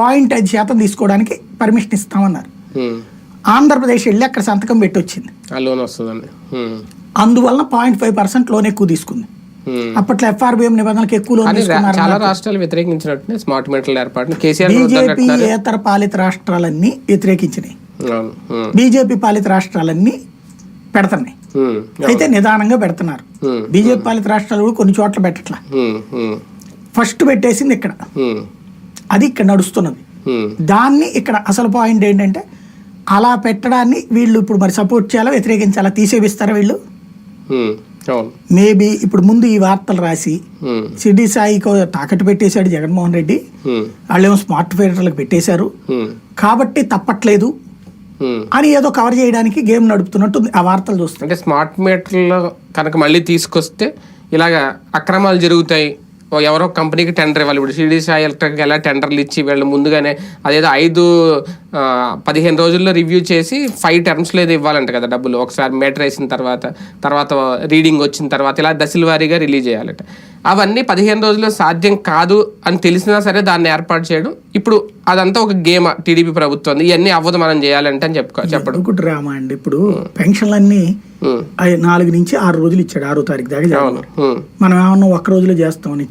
Point ఐదు శాతం తీసుకోవడానికి పర్మిషన్ ఇస్తామన్నారు. ఆంధ్రప్రదేశ్ వెళ్ళి అక్కడ సంతకం పెట్టి వచ్చింది లోన్ వస్తుందండి. అందువలన పాయింట్ ఫైవ్ పర్సెంట్ లోన్ ఎక్కువ తీసుకుంది. అప్పట్లో ఎఫ్ఆర్బిఎం నిబంధనలకు ఎక్కువ లోన్ చాలా రాష్ట్రాలు వ్యతిరేకించినట్టునే స్మార్ట్ మీటర్ల ఏర్పాటుని కేసీఆర్ కూడా బీజేపీ. ఏతర పాలిత రాష్ట్రాలన్నీ వ్యతిరేకించినాయి. బీజేపీ పాలిత రాష్ట్రాలన్నీ పెడుతున్నాయి. అయితే నిదానంగా పెడుతున్నారు. బీజేపీ పాలిత రాష్ట్రాలు కూడా కొన్ని చోట్ల పెట్టట్లా. ఫస్ట్ పెట్టేసింది ఇక్కడ. అది ఇక్కడ నడుస్తున్నది. దాన్ని ఇక్కడ అసలు పాయింట్ ఏంటంటే అలా పెట్టడాన్ని వీళ్ళు ఇప్పుడు మరి సపోర్ట్ చేయాలా వ్యతిరేకించాలా తీసేపిస్తారా వీళ్ళు మేబీ ఇప్పుడు ముందు ఈ వార్తలు రాసి. సిడి సాయికో తాకట్టు పెట్టేశాడు జగన్మోహన్ రెడ్డి. వాళ్ళేమో స్మార్ట్ మీటర్లకు పెట్టేశారు. కాబట్టి తప్పట్లేదు. అని ఏదో కవర్ చేయడానికి గేమ్ నడుపుతున్నట్టు ఆ వార్తలు చూస్తే అంటే స్మార్ట్ మీటర్లో కనుక మళ్ళీ తీసుకొస్తే ఇలాగా అక్రమాలు జరుగుతాయి ఎవరో కంపెనీకి టెండర్ ఇవ్వాలి. ఇప్పుడు సిడి సాయి ఎలక్ట్రిక్ ఎలా టెండర్లు ఇచ్చి వీళ్ళు ముందుగానే అదేదో ఐదు పదిహేను రోజుల్లో రివ్యూ చేసి ఫైవ్ టర్మ్స్లో ఏదో ఇవ్వాలంట కదా డబ్బులు. ఒకసారి మీటర్ వేసిన తర్వాత తర్వాత రీడింగ్ వచ్చిన తర్వాత ఇలా దశల వారీగా రిలీజ్ చేయాలట. అవన్నీ పదిహేను రోజుల్లో సాధ్యం కాదు అని తెలిసినా సరే దాన్ని ఏర్పాటు చేయడం. ఇప్పుడు అదంతా ఒక గేమ్ టీడీపీ ప్రభుత్వం ఇవన్నీ అవ్వదు మనం చేయాలంటే అని చెప్పుకో చెప్పడం. ఒకటి రామా అండి. ఇప్పుడు పెన్షన్లన్నీ నాలుగు నుంచి ఆరు రోజులు ఇచ్చాడు ఆరో తారీఖు దాకా. మనం ఏమన్నా ఒక్క రోజులో చేస్తామని